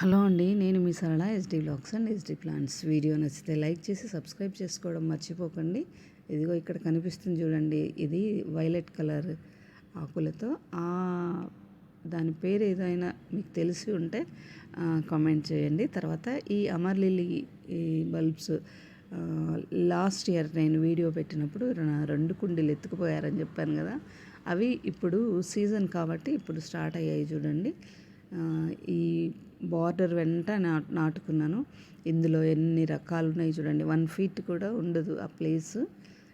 Hello అండి నేను మీ Sarala SD blogs and SD plants video నచ్చితే లైక్ చేసి సబ్స్క్రైబ్ చేసుకోవడం మర్చిపోకండి. ఇదిగో ఇక్కడ కనిపిస్తుంది చూడండి ఇది వైలెట్ కలర్ ఆకులతో. దాని పేరు ఏదైనా మీకు తెలిసి ఉంటే కామెంట్ చేయండి. తర్వాత ఈ అమర్ లిల్లీ ఈ బల్బ్స్ లాస్ట్ ఇయర్ నేను వీడియో పెట్టినప్పుడు రెండు కుండీలు ఎత్తుకుపోయారని చెప్పాను కదా అవి ఇప్పుడు సీజన్ కాబట్టి ఇప్పుడు స్టార్ట్ అయ్యాయి చూడండి. ఈ బార్డర్ వెంట నాటు నాటుకున్నాను. ఇందులో ఎన్ని రకాలు ఉన్నాయి చూడండి. వన్ ఫీట్ కూడా ఉండదు ఆ ప్లేస్.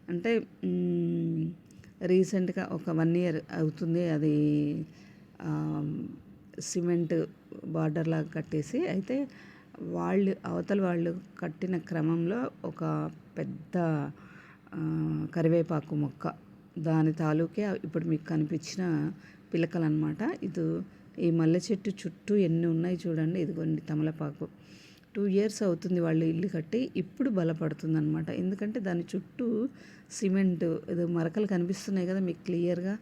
అంటే రీసెంట్గా ఒక వన్ ఇయర్ అవుతుంది అది సిమెంట్ బార్డర్ లాగా కట్టేసి. అయితే వాళ్ళు అవతల వాళ్ళు కట్టిన క్రమంలో ఒక పెద్ద కరివేపాకు మొక్క. దాని తాలూకే ఇప్పుడు మీకు కనిపించిన పిలకలు అనమాట ఇది ఈ మల్లె చెట్టు చుట్టూ ఎన్ని ఉన్నాయి చూడండి. ఇదిగోండి తమలపాకు. టూ ఇయర్స్ అవుతుంది వాళ్ళు ఇల్లు కట్టి. ఇప్పుడు బలపడుతుంది అనమాట ఎందుకంటే దాని చుట్టూ సిమెంట్ ఏదో మరకలు కనిపిస్తున్నాయి కదా మీకు క్లియర్గా.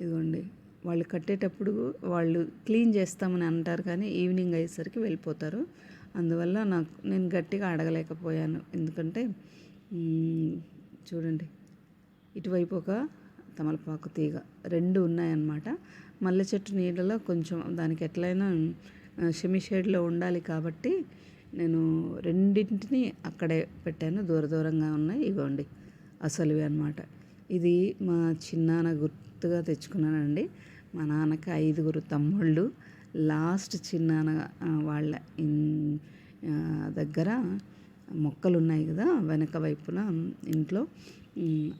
ఇదిగోండి. వాళ్ళు కట్టేటప్పుడు వాళ్ళు క్లీన్ చేస్తామని అంటారు కానీ ఈవినింగ్ అయ్యేసరికి వెళ్ళిపోతారు. అందువల్ల నాకు నేను గట్టిగా అడగలేకపోయాను. ఎందుకంటే చూడండి. ఇటువైపు ఒక తమలపాకు తీగ. రెండు ఉన్నాయన్నమాట. మల్లె చెట్టు నీళ్ళలో కొంచెం దానికి ఎట్లయినా షెమి షేడ్లో ఉండాలి కాబట్టి నేను రెండింటిని అక్కడే పెట్టాను. దూర దూరంగా ఉన్నాయి. ఇవ్వండి అసలువి అనమాట ఇది మా చిన్నాన్న గుర్తుగా తెచ్చుకున్నానండి. మా నాన్నకి ఐదుగురు తమ్ముళ్ళు. లాస్ట్ చిన్నాన్న వాళ్ళ దగ్గర మొక్కలు ఉన్నాయి కదా వెనక వైపున ఇంట్లో.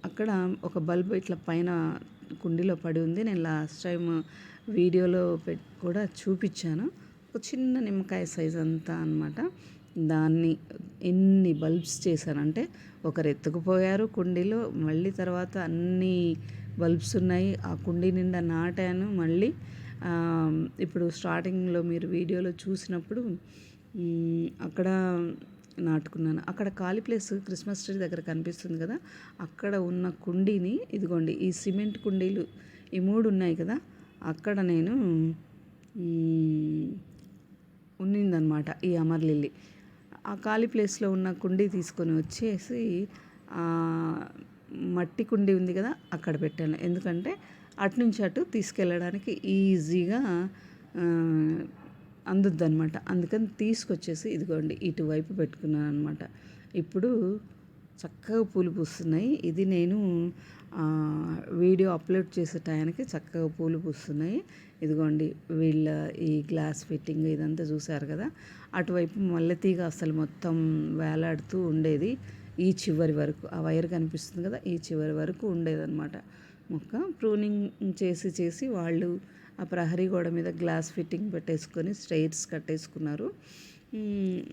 అక్కడ ఒక బల్బ్ ఇట్లా పైన కుండీలో పడి ఉంది. నేను లాస్ట్ టైం వీడియోలో పెట్టి కూడా చూపించాను. ఒక చిన్న నిమ్మకాయ సైజ్ అంతా అనమాట దాన్ని ఎన్ని బల్బ్స్ చేశానంటే ఒకరు ఎత్తుకుపోయారు కుండీలో మళ్ళీ తర్వాత అన్ని బల్బ్స్ ఉన్నాయి. ఆ కుండీ నిండా నాటాను మళ్ళీ. ఇప్పుడు స్టార్టింగ్లో మీరు వీడియోలో చూసినప్పుడు అక్కడ నాటుకున్నాను. అక్కడ ఖాళీ ప్లేస్ క్రిస్మస్ ట్రీ దగ్గర కనిపిస్తుంది కదా అక్కడ ఉన్న కుండీని ఇదిగోండి ఈ సిమెంట్ కుండీలు ఈ మూడు ఉన్నాయి కదా అక్కడ నేను ఉన్నిందనమాట ఈ అమర్లిల్లి ఆ ఖాళీ ప్లేస్లో ఉన్న కుండీ తీసుకొని వచ్చేసి మట్టి కుండీ ఉంది కదా అక్కడ పెట్టాను. ఎందుకంటే అటు నుంచి అటు తీసుకెళ్ళడానికి ఈజీగా అందుద్ది అనమాట అందుకని తీసుకొచ్చేసి ఇదిగోండి ఇటువైపు పెట్టుకున్నాను అనమాట ఇప్పుడు చక్కగా పూలు పూస్తున్నాయి. ఇది నేను వీడియో అప్లోడ్ చేసే టయానికి చక్కగా పూలు పూస్తున్నాయి. ఇదిగోండి వీళ్ళ ఈ గ్లాస్ ఫిట్టింగ్ ఇదంతా చూశారు కదా? అటువైపు మల్లెతీగ అసలు మొత్తం వేలాడుతూ ఉండేది. ఈ చివరి వరకు ఆ వైర్ కనిపిస్తుంది కదా? ఈ చివరి వరకు ఉండేదన్నమాట మొక్క ప్రూనింగ్ చేసి చేసి వాళ్ళు ఆ ప్రహరీ గోడ మీద గ్లాస్ ఫిట్టింగ్ పెట్టేసుకొని స్ట్రైట్స్ కట్టేసుకున్నారు.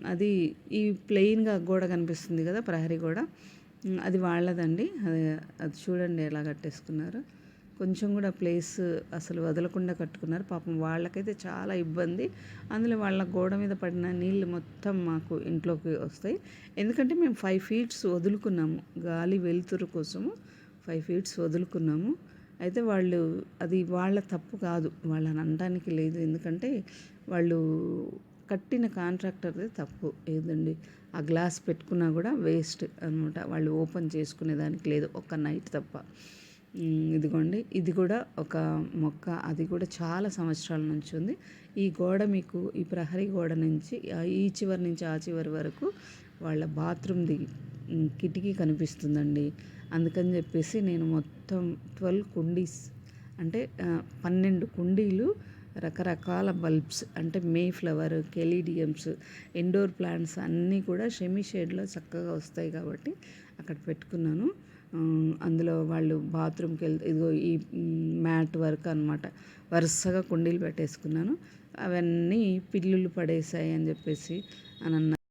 అది ఈ ప్లెయిన్గా గోడ కనిపిస్తుంది కదా ప్రహరీ గోడ. అది వాళ్ళదండి. అది అది చూడండి ఎలా కట్టేసుకున్నారు. కొంచెం కూడా ప్లేస్ అసలు వదలకుండా కట్టుకున్నారు. పాపం వాళ్ళకైతే చాలా ఇబ్బంది. అందులో వాళ్ళ గోడ మీద పడిన నీళ్ళు మొత్తం మాకు ఇంట్లోకి వస్తాయి. ఎందుకంటే మేము ఫైవ్ ఫీట్స్ వదులుకున్నాము. గాలి వెలుతురు కోసము ఫైవ్ ఫీట్స్ వదులుకున్నాము. అయితే వాళ్ళు అది వాళ్ళ తప్పు కాదు. వాళ్ళని అనడానికి లేదు. ఎందుకంటే వాళ్ళు కట్టిన కాంట్రాక్టర్ది తప్పు ఏదండి? ఆ గ్లాస్ పెట్టుకున్నా కూడా వేస్ట్ అనమాట వాళ్ళు ఓపెన్ చేసుకునే దానికి లేదు. ఒక నైట్ తప్ప. ఇదిగోండి. ఇది కూడా ఒక మొక్క. అది కూడా చాలా సంవత్సరాల నుంచి ఉంది. ఈ గోడ మీకు ఈ ప్రహరీ గోడ నుంచి ఈ చివరి నుంచి ఆ చివరి వరకు వాళ్ళ బాత్రూమ్ది కిటికీ కనిపిస్తుందండి. అందుకని చెప్పేసి నేను మొత్తం ట్వెల్వ్ కుండీస్ అంటే పన్నెండు కుండీలు రకరకాల బల్బ్స్ అంటే May flower caladiums indoor plants అన్నీ కూడా షెమీ షేడ్లో చక్కగా వస్తాయి కాబట్టి అక్కడ పెట్టుకున్నాను. అందులో వాళ్ళు బాత్రూమ్కి వెళ్తే ఇదిగో ఈ మ్యాట్ వర్క్ అనమాట వరుసగా కుండీలు పెట్టేసుకున్నాను. అవన్నీ పిల్లులు పడేసాయి అని చెప్పేసి అని అన్నారు